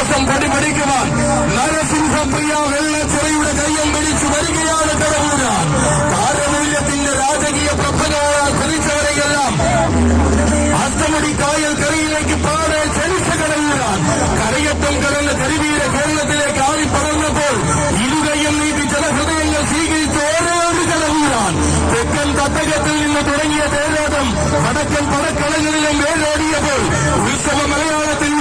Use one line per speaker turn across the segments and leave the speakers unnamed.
വിശ്വാസം പടിപടിക്കുവാൻ നരസിംഹപ്രിയ വെള്ളച്ചിറയുടെ കയ്യം പിടിച്ചു വരികയാണ് കടമൂര താരമൂല്യത്തിന്റെ രാജകീയ പ്രഭനോളാൽ തിരിച്ചവരെയെല്ലാം അഷ്ടമുടി കായൽ കരയിലേക്ക് പാടെ ചലിച്ച കടമൂര കരയത്തം കടലിന്റെ തെരുവീര കേരളത്തിലേക്ക് പറന്നപ്പോൾ ഇരുകൈയും നീട്ടി ജനഹൃദയങ്ങൾ സ്വീകരിച്ച ഓരോരു കടമൂരാൻ തെക്കൻ തത്തകത്തിൽ നിന്ന് തുടങ്ങിയ തേരോട്ടം വടക്കൻ പടക്കളങ്ങളിലും വേരോടിയപ്പോൾ ഉത്സവ മലയാളത്തിൽ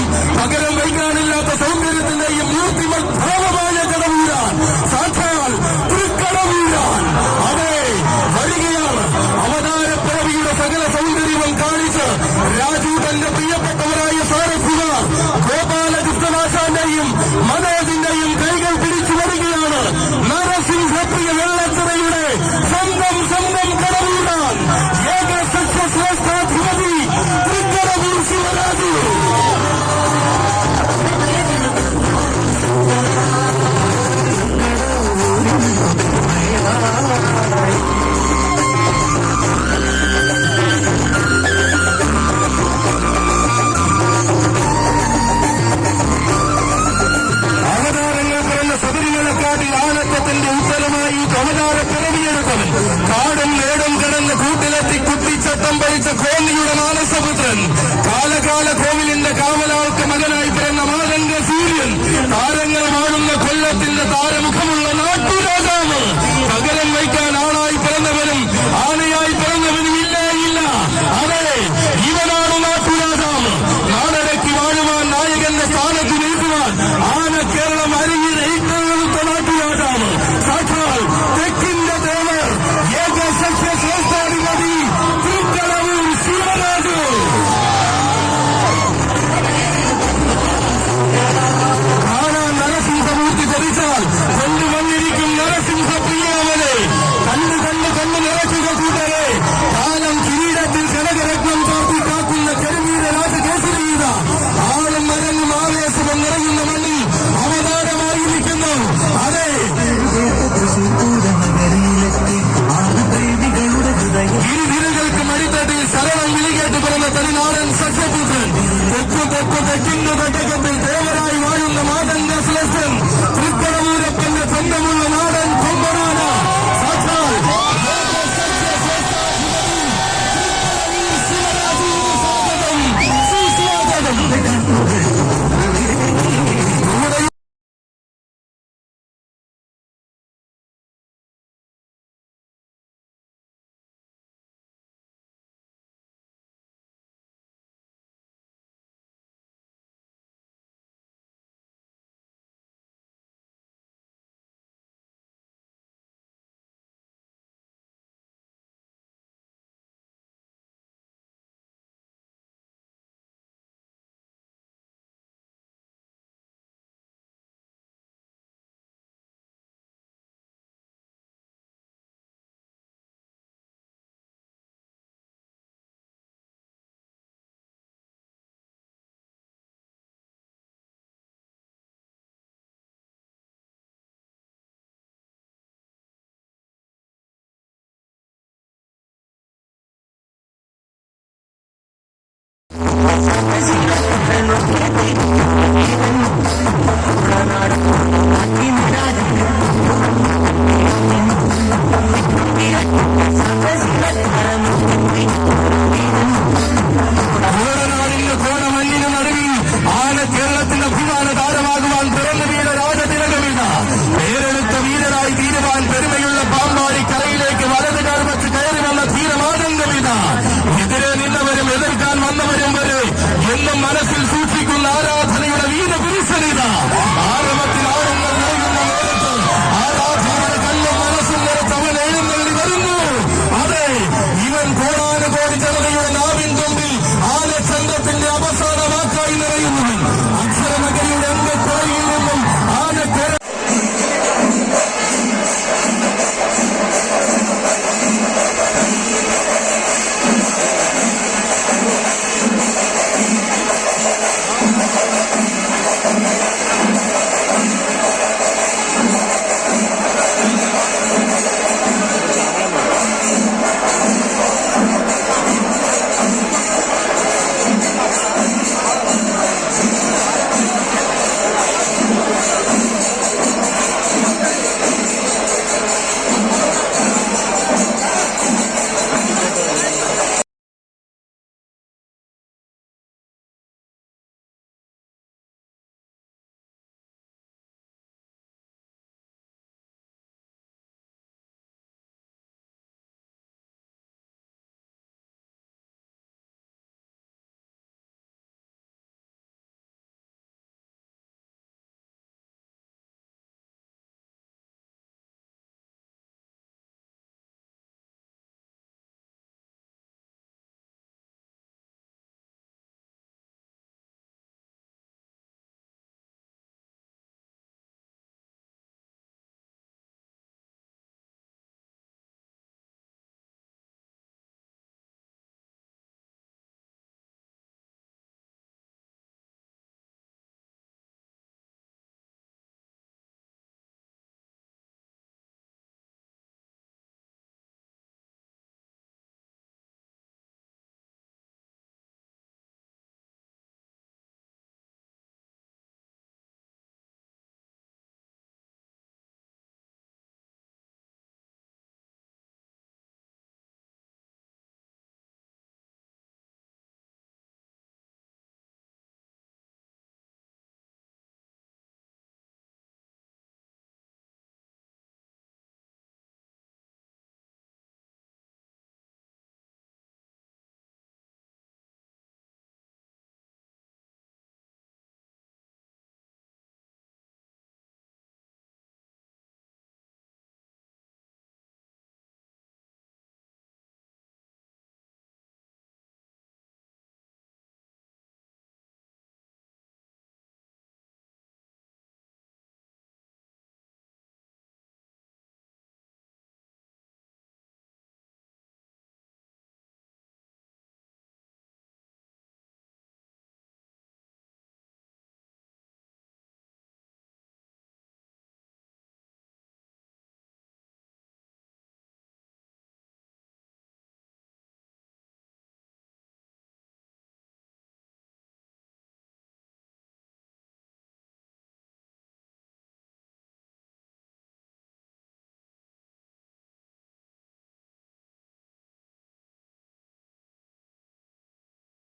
Remember. രക്തം ഭരിച്ച കോന്നിയുടെ മാനസപുത്രൻ കാലകാല കോവിലിന്റെ കാവലാൾക്ക് മകനായി പിറന്ന മാതന്റെ സൂര്യൻ താരങ്ങൾ വാഴുന്ന കൊല്ലത്തിന്റെ താര Mas